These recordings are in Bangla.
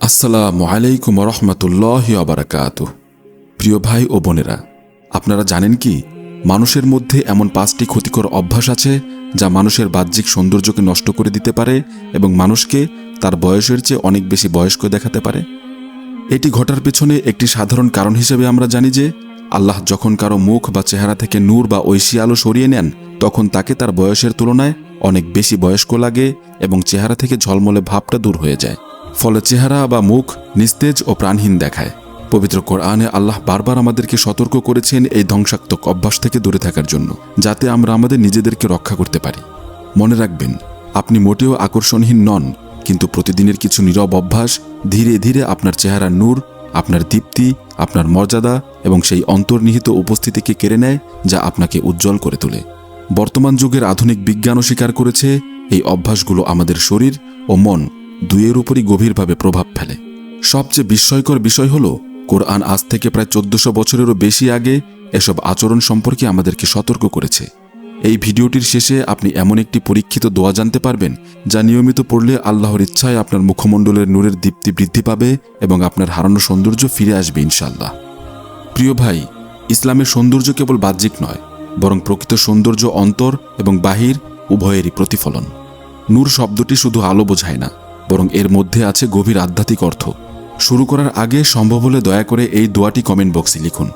আসসালামু আলাইকুম রহমতুল্লাহ আবরাকাত প্রিয় ভাই ও বোনেরা, আপনারা জানেন কি, মানুষের মধ্যে এমন পাঁচটি ক্ষতিকর অভ্যাস আছে যা মানুষের বাহ্যিক সৌন্দর্যকে নষ্ট করে দিতে পারে এবং মানুষকে তার বয়সের চেয়ে অনেক বেশি বয়স্ক দেখাতে পারে। এটি ঘটার পেছনে একটি সাধারণ কারণ হিসেবে আমরা জানি যে, আল্লাহ যখন কারও মুখ বা চেহারা থেকে নূর বা ঐশী আলো সরিয়ে নেন, তখন তাকে তার বয়সের তুলনায় অনেক বেশি বয়স্ক লাগে এবং চেহারা থেকে ঝলমলে ভাবটা দূর হয়ে যায়। ফলে চেহারা বা মুখ নিস্তেজ ও প্রাণহীন দেখায়। পবিত্র কোরআনে আল্লাহ বারবার আমাদেরকে সতর্ক করেছেন এই ধ্বংসাত্মক অভ্যাস থেকে দূরে থাকার জন্য, যাতে আমরা আমাদের নিজেদেরকে রক্ষা করতে পারি। মনে রাখবেন, আপনি মোটেও আকর্ষণহীন নন, কিন্তু প্রতিদিনের কিছু নীরব অভ্যাস ধীরে ধীরে আপনার চেহারা নূর, আপনার দীপ্তি, আপনার মর্যাদা এবং সেই অন্তর্নিহিত উপস্থিতিকে কেড়ে নেয়, যা আপনাকে উজ্জ্বল করে তোলে। বর্তমান যুগের আধুনিক বিজ্ঞানও স্বীকার করেছে, এই অভ্যাসগুলো আমাদের শরীর ও মন দুয়ের উপরই গভীরভাবে প্রভাব ফেলে। সবচেয়ে বিস্ময়কর বিষয় হল, কোরআন আজ থেকে প্রায় চোদ্দশো বছরেরও বেশি আগে এসব আচরণ সম্পর্কে আমাদেরকে সতর্ক করেছে। এই ভিডিওটির শেষে আপনি এমন একটি পরীক্ষিত দোয়া জানতে পারবেন, যা নিয়মিত পড়লে আল্লাহর ইচ্ছায় আপনার মুখমণ্ডলের নূরের দীপ্তি বৃদ্ধি পাবে এবং আপনার হারানো সৌন্দর্য ফিরে আসবে ইনশাল্লাহ প্রিয় ভাই, ইসলামের সৌন্দর্য কেবল বাহ্যিক নয় বরং প্রকৃত সৌন্দর্য অন্তর এবং বাহির উভয়েরই প্রতিফলন। নূর শব্দটি শুধু আলো বোঝায় না, বরং এর মধ্যে আছে গভীর আধ্যাত্মিক অর্থ। শুরু করার আগে সম্ভব হলে দয়া করে এই দোয়াটি কমেন্ট বক্সে লিখুন।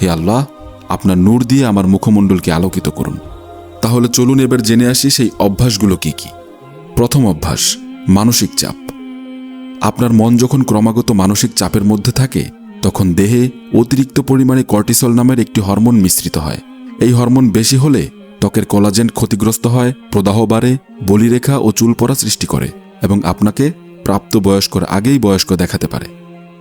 হে আল্লাহ, আপনার নূর দিয়ে আমার মুখমণ্ডলকে আলোকিত করুন। তাহলে চলুন এবার জেনে আসি সেই অভ্যাসগুলো কি কি। প্রথম অভ্যাস, মানসিক চাপ। আপনার মন যখন ক্রমাগত মানসিক চাপের মধ্যে থাকে, তখন দেহে অতিরিক্ত পরিমাণে কর্টিসল নামের একটি হরমোন মিশ্রিত হয়। এই হরমোন বেশি হলে ত্বকের কোলাজেন ক্ষতিগ্রস্ত হয়, প্রদাহ বাড়ে, বলিরেখা ও চুল পড়া সৃষ্টি করে এবং আপনাকে প্রাপ্ত বয়স্কর আগেই বয়স্ক দেখাতে পারে।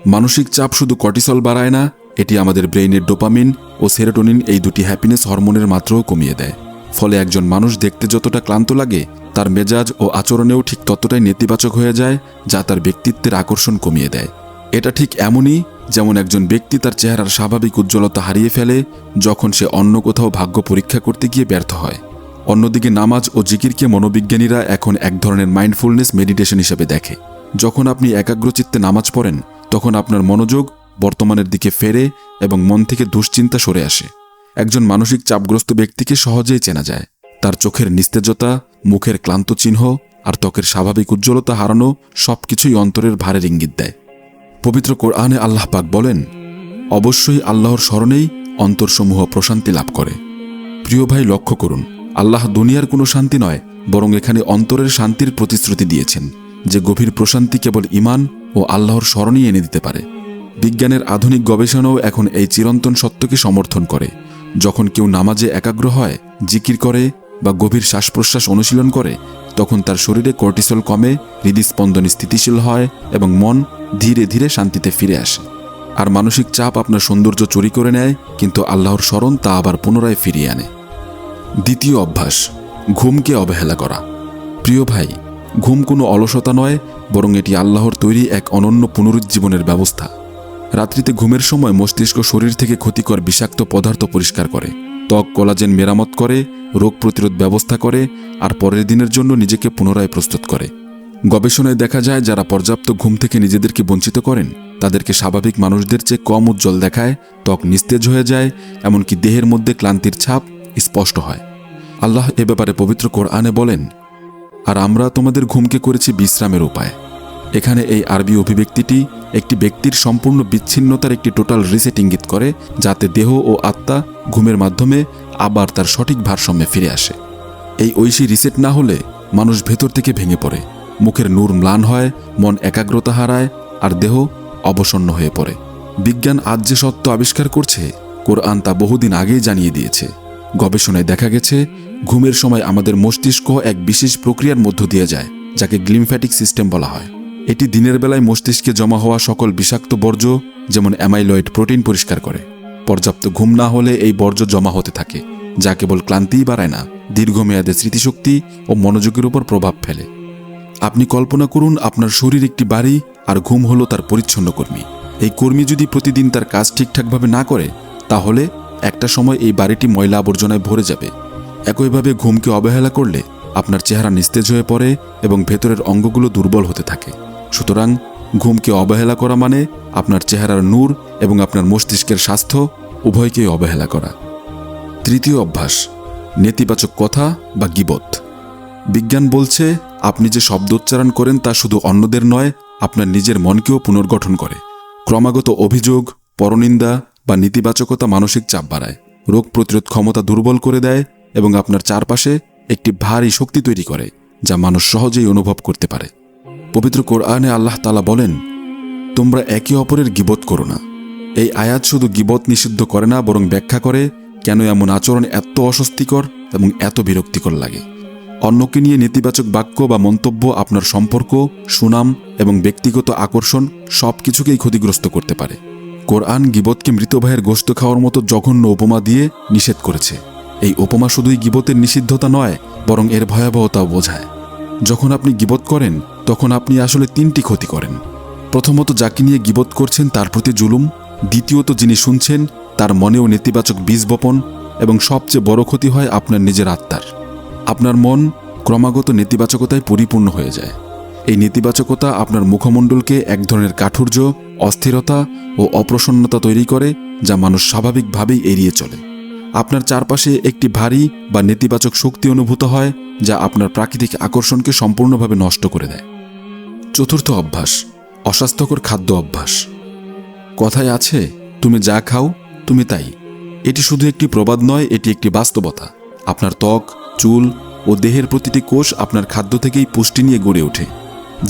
মানসিক চাপ শুধু কর্টিসল বাড়ায় না, এটি আমাদের ব্রেইনের ডোপামিন ও সেরোটোনিন এই দুটি হ্যাপিনেস হরমোনের মাত্রাও কমিয়ে দেয়। ফলে একজন মানুষ দেখতে যতটা ক্লান্ত লাগে, তার মেজাজ ও আচরণেও ঠিক ততটাই নেতিবাচক হয়ে যায়, যা তার ব্যক্তিত্বের আকর্ষণ কমিয়ে দেয়। এটা ঠিক এমনই যেমন একজন ব্যক্তি তার চেহারার স্বাভাবিক উজ্জ্বলতা হারিয়ে ফেলে, যখন সে অন্য কোথাও ভাগ্য পরীক্ষা করতে গিয়ে ব্যর্থ হয়। অন্যদিকে নামাজ ও জিকিরকে মনোবিজ্ঞানীরা এখন এক ধরনের মাইন্ডফুলনেস মেডিটেশন হিসেবে দেখে। যখন আপনি একাগ্রচিত্তে নামাজ পড়েন, তখন আপনার মনোযোগ বর্তমানের দিকে ফেরে এবং মন থেকে দুশ্চিন্তা সরে আসে। একজন মানসিক চাপগ্রস্ত ব্যক্তিকে সহজেই চেনা যায়। তার চোখের নিস্তেজতা, মুখের ক্লান্ত চিহ্ন আর ত্বকের স্বাভাবিক উজ্জ্বলতা হারানো সবকিছুই অন্তরের ভারের ইঙ্গিত দেয়। পবিত্র কোরআনে আল্লাহ পাক বলেন, অবশ্যই আল্লাহর স্মরণেই অন্তরসমূহ প্রশান্তি লাভ করে। প্রিয় ভাই, লক্ষ্য করুন, আল্লাহ দুনিয়ার কোনো শান্তি নয়, বরং এখানে অন্তরের শান্তির প্রতিশ্রুতি দিয়েছেন, যে গভীর প্রশান্তি কেবল ইমান ও আল্লাহর স্মরণই এনে দিতে পারে। বিজ্ঞানের আধুনিক গবেষণাও এখন এই চিরন্তন সত্যকে সমর্থন করে। যখন কেউ নামাজে একাগ্র হয়, জিকির করে বা গভীর শ্বাস প্রশ্বাস অনুশীলন করে, তখন তার শরীরে কর্টিসল কমে, হৃদস্পন্দন স্থিতিশীল হয় এবং মন ধীরে ধীরে শান্তিতে ফিরে আসে। আর মানসিক চাপ আপনার সৌন্দর্য চুরি করে নেয়, কিন্তু আল্লাহর স্মরণ তা আবার পুনরায় ফিরিয়ে আনে। দ্বিতীয় অভ্যাস, ঘুমকে অবহেলা করা। প্রিয় ভাই, ঘুম কোনো অলসতা নয়, বরং এটি আল্লাহর তৈরি এক অনন্য পুনরুজ্জীবনের ব্যবস্থা। রাত্রিতে ঘুমের সময় মস্তিষ্ক শরীর থেকে ক্ষতিকর বিষাক্ত পদার্থ পরিষ্কার করে, ত্বক, কোলাজেন মেরামত করে, রোগ প্রতিরোধ ব্যবস্থা করে, আর পরের দিনের জন্য নিজেকে পুনরায় প্রস্তুত করে। গবেষণায় দেখা যায়, যারা পর্যাপ্ত ঘুম থেকে নিজেদেরকে বঞ্চিত করেন, তাদেরকে স্বাভাবিক মানুষদের চেয়ে কম উজ্জ্বল দেখায়, ত্বক নিস্তেজ হয়ে যায়, এমনকি দেহের মধ্যে ক্লান্তির ছাপ স্পষ্ট হয়। আল্লাহ এ ব্যাপারে পবিত্র কোরআনে বলেন, আর আমরা তোমাদের ঘুমকে করেছি বিশ্রামের উপায়। এখানে এই আরবি অভিব্যক্তিটি একটি ব্যক্তির সম্পূর্ণ বিচ্ছিন্নতার একটি টোটাল রিসেট ইঙ্গিত করে, যাতে দেহ ও আত্মা ঘুমের মাধ্যমে আবার তার সঠিক ভারসাম্যে ফিরে আসে। এই ঐশী রিসেট না হলে মানুষ ভেতর থেকে ভেঙে পড়ে। মুখের নূর ম্লান হয়, মন একাগ্রতা হারায়, আর দেহ অবসন্ন হয়ে পড়ে। বিজ্ঞান আজ যে সত্য আবিষ্কার করছে, কোরআন তা বহুদিন আগেই জানিয়ে দিয়েছে। গবেষণায় দেখা গেছে, ঘুমের সময় আমাদের মস্তিষ্ক এক বিশেষ প্রক্রিয়ার মধ্য দিয়ে যায়, যাকে গ্লিমফ্যাটিক সিস্টেম বলা হয়। এটি দিনের বেলায় মস্তিষ্কে জমা হওয়া সকল বিষাক্ত বর্জ্য, যেমন অ্যামাইলয়েড প্রোটিন পরিষ্কার করে। পর্যাপ্ত ঘুম না হলে এই বর্জ্য জমা হতে থাকে, যা কেবল ক্লান্তিই বাড়ায় না, দীর্ঘমেয়াদে স্মৃতিশক্তি ও মনোযোগের উপর প্রভাব ফেলে। আপনি কল্পনা করুন আপনার শরীর একটি বাড়ি আর ঘুম হলো তার পরিচ্ছন্ন কর্মী। এই কর্মী যদি প্রতিদিন তার কাজ ঠিকঠাকভাবে না করে, তাহলে একটা সময় এই বাড়িটি ময়লা আবর্জনায় ভরে যাবে। একইভাবে ঘুমকে অবহেলা করলে আপনার চেহারা নিস্তেজ হয়ে পড়ে এবং ভেতরের অঙ্গগুলো দুর্বল হতে থাকে। সুতরাং ঘুমকে অবহেলা করা মানে আপনার চেহারার নূর এবং আপনার মস্তিষ্কের স্বাস্থ্য উভয়কেই অবহেলা করা। তৃতীয় অভ্যাস, নেতিবাচক কথা বা গিবত। বিজ্ঞান বলছে আপনি যে শব্দ উচ্চারণ করেন তা শুধু অন্যদের নয়, আপনার নিজের মনকেও পুনর্গঠন করে। ক্রমাগত অভিযোগ, পরনিন্দা বা নেতিবাচকতা মানসিক চাপ বাড়ায়। রোগ প্রতিরোধ ক্ষমতা দুর্বল করে দেয় এবং আপনার চারপাশে একটি ভারী শক্তি তৈরি করে, যা মানুষ সহজেই অনুভব করতে পারে। পবিত্র কোরআনে আল্লাহ তালা বলেন, তোমরা একে অপরের গিবত করো না। এই আয়াত শুধু গিবত নিষিদ্ধ করে না, বরং ব্যাখ্যা করে কেন এমন আচরণ এত অস্বস্তিকর এবং এত বিরক্তিকর লাগে? অন্যকে নিয়ে নেতিবাচক বাক্য বা মন্তব্য, আপনার সম্পর্ক, সুনাম এবং ব্যক্তিগত আকর্ষণ সব কিছুকেই ক্ষতিগ্রস্ত করতে পারে। কোরআন গিবতকে মৃত ভাইয়ের গোস্ত খাওয়ার মতো জঘন্য উপমা দিয়ে নিষেধ করেছে। এই উপমা শুধুই গিবতের নিষিদ্ধতা নয়, বরং এর ভয়াবহতাও বোঝায়। যখন আপনি গিবত করেন, তখন আপনি আসলে তিনটি ক্ষতি করেন। প্রথমত, যাকে নিয়ে গিবত করছেন তার প্রতি জুলুম। দ্বিতীয়ত, যিনি শুনছেন তার মনেও নেতিবাচক বীজ বপন এবং সবচেয়ে বড় ক্ষতি হয় আপনার নিজের আত্মার। আপনার মন ক্রমাগত নেতিবাচকতায় পরিপূর্ণ হয়ে যায়। এই নেতিবাচকতা আপনার মুখমণ্ডলকে এক ধরনের কাঠুর্য, অস্থিরতা ও অপ্রসন্নতা তৈরি করে, যা মানুষ স্বাভাবিকভাবেই এড়িয়ে চলে। আপনার চারপাশে একটি ভারী বা নেতিবাচক শক্তি অনুভূত হয়, যা আপনার প্রাকৃতিক আকর্ষণকে সম্পূর্ণভাবে নষ্ট করে দেয়। চতুর্থ অভ্যাস, অস্বাস্থ্যকর খাদ্য অভ্যাস। কথায় আছে, তুমি যা খাও, তুমি তাই। এটি শুধু একটি প্রবাদ নয়, এটি একটি বাস্তবতা। আপনার ত্বক চুল ও দেহের প্রতিটি কোষ আপনার খাদ্য থেকেই পুষ্টি নিয়ে গড়ে ওঠে।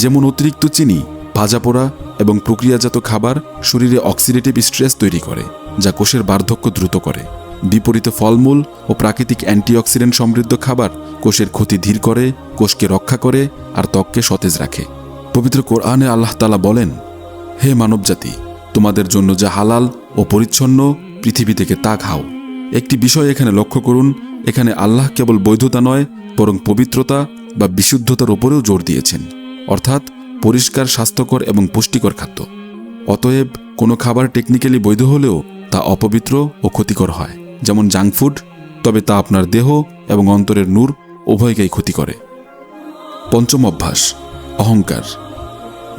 যেমন অতিরিক্ত চিনি, ভাজা পোড়া এবং প্রক্রিয়াজাত খাবার শরীরে অক্সিডেটিভ স্ট্রেস তৈরি করে, যা কোষের বার্ধক্য দ্রুত করে। বিপরীতে ফলমূল ও প্রাকৃতিক অ্যান্টিঅক্সিডেন্ট সমৃদ্ধ খাবার কোষের ক্ষতি ধীর করে, কোষকে রক্ষা করে আর ত্বককে সতেজ রাখে। পবিত্র কোরআনে আল্লাহ তালা বলেন, হে মানবজাতি, তোমাদের জন্য যা হালাল ও পরিচ্ছন্ন পৃথিবী থেকে তা খাও। একটি বিষয় এখানে লক্ষ্য করুন এখানে আল্লাহ কেবল বৈধতা নয়, বরং পবিত্রতা বা বিশুদ্ধতার ওপরেও জোর দিয়েছেন। অর্থাৎ পরিষ্কার, স্বাস্থ্যকর এবং পুষ্টিকর খাদ্য। অতএব কোনো খাবার টেকনিক্যালি বৈধ হলেও তা অপবিত্র ও ক্ষতিকর হয়। যেমন জাঙ্ক ফুড তবে তা আপনার দেহ এবং অন্তরের নূর উভয়কেই ক্ষতি করে। পঞ্চম অভ্যাস, অহংকার।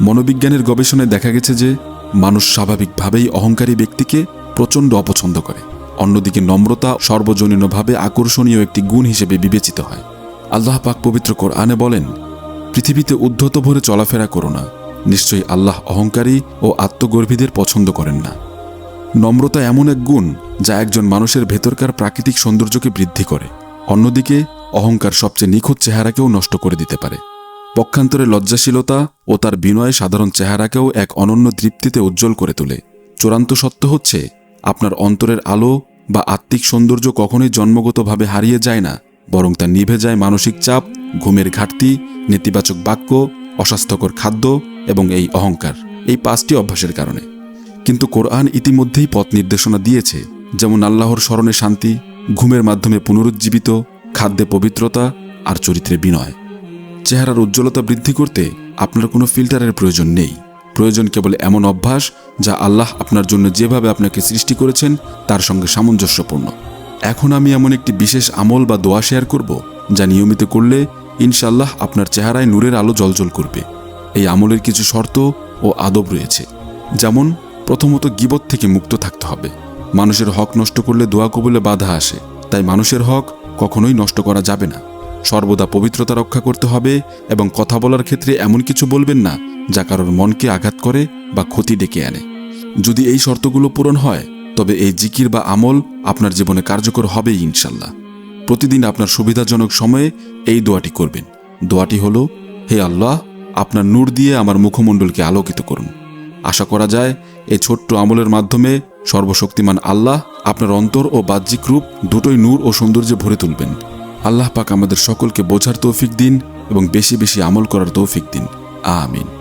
মনোবিজ্ঞানের গবেষণায় দেখা গেছে যে মানুষ স্বাভাবিকভাবেই অহংকারী ব্যক্তিকে প্রচণ্ড অপছন্দ করে। অন্যদিকে নম্রতা সর্বজনীনভাবে আকর্ষণীয় একটি গুণ হিসেবে বিবেচিত হয়। আল্লাহ পাক পবিত্র কোরআনে বলেন, পৃথিবীতে উদ্ধত ভরে চলাফেরা করো না। নিশ্চয়ই আল্লাহ অহংকারী ও আত্মগর্ভীদের পছন্দ করেন না। নম্রতা এমন এক গুণ যা একজন মানুষের ভেতরকার প্রাকৃতিক সৌন্দর্যকে বৃদ্ধি করে। অন্যদিকে, অহংকার সবচেয়ে নিখুঁত চেহারাকেও নষ্ট করে দিতে পারে। পক্ষান্তরে লজ্জাশীলতা ও তার বিনয়ে সাধারণ চেহারাকেও এক অনন্য তৃপ্তিতে উজ্জ্বল করে তোলে। চূড়ান্ত সত্য হচ্ছে আপনার অন্তরের আলো বা আত্মিক সৌন্দর্য কখনোই জন্মগতভাবে হারিয়ে যায় না, বরং তা নিভে যায় মানসিক চাপ, ঘুমের ঘাটতি, নেতিবাচক বাক্য, অস্বাস্থ্যকর খাদ্য এবং এই অহংকার। এই পাঁচটি অভ্যাসের কারণে। কিন্তু কোরআন ইতিমধ্যেই পথ নির্দেশনা দিয়েছে, যেমন আল্লাহর স্মরণে শান্তি, ঘুমের মাধ্যমে পুনরুজ্জীবিত, খাদ্যে পবিত্রতা আর চরিত্রে বিনয়। চেহারার উজ্জ্বলতা বৃদ্ধি করতে আপনার কোনো ফিল্টারের প্রয়োজন নেই। প্রয়োজন কেবল এমন অভ্যাস যা আল্লাহ আপনার জন্য যেভাবে আপনাকে সৃষ্টি করেছেন, তার সঙ্গে সামঞ্জস্যপূর্ণ। এখন আমি এমন একটি বিশেষ আমল বা দোয়া শেয়ার করব, যা নিয়মিত করলে ইনশাল্লাহ আপনার চেহারায় নূরের আলো জলজল করবে। এই আমলের কিছু শর্ত ও আদব রয়েছে। যেমন, প্রথমত গিবত থেকে মুক্ত থাকতে হবে। মানুষের হক নষ্ট করলে দোয়া কবলে বাধা আসে। তাই মানুষের হক কখনোই নষ্ট করা যাবে না। সর্বদা পবিত্রতা রক্ষা করতে হবে এবং কথা বলার ক্ষেত্রে এমন কিছু বলবেন না যা কারোর মনকে আঘাত করে বা ক্ষতি ডেকে আনে। যদি এই শর্তগুলো পূরণ হয়, তবে এই জিকির বা আমল আপনার জীবনে কার্যকর হবেই ইনশাল্লাহ। প্রতিদিন আপনার সুবিধাজনক সময়ে এই দোয়াটি করবেন। দোয়াটি হল, হে আল্লাহ, আপনার নূর দিয়ে আমার মুখমণ্ডলকে আলোকিত করুন। আশা করা যায় এই ছোট্ট আমলের মাধ্যমে সর্বশক্তিমান আল্লাহ আপনার অন্তর ও বাহ্যিক রূপ দুটোই নূর ও সৌন্দর্যে ভরে তুলবেন। আল্লাহ পাক আমাদের সকলকে বোঝার তৌফিক দিন এবং বেশি বেশি আমল করার তৌফিক দিন। আমিন।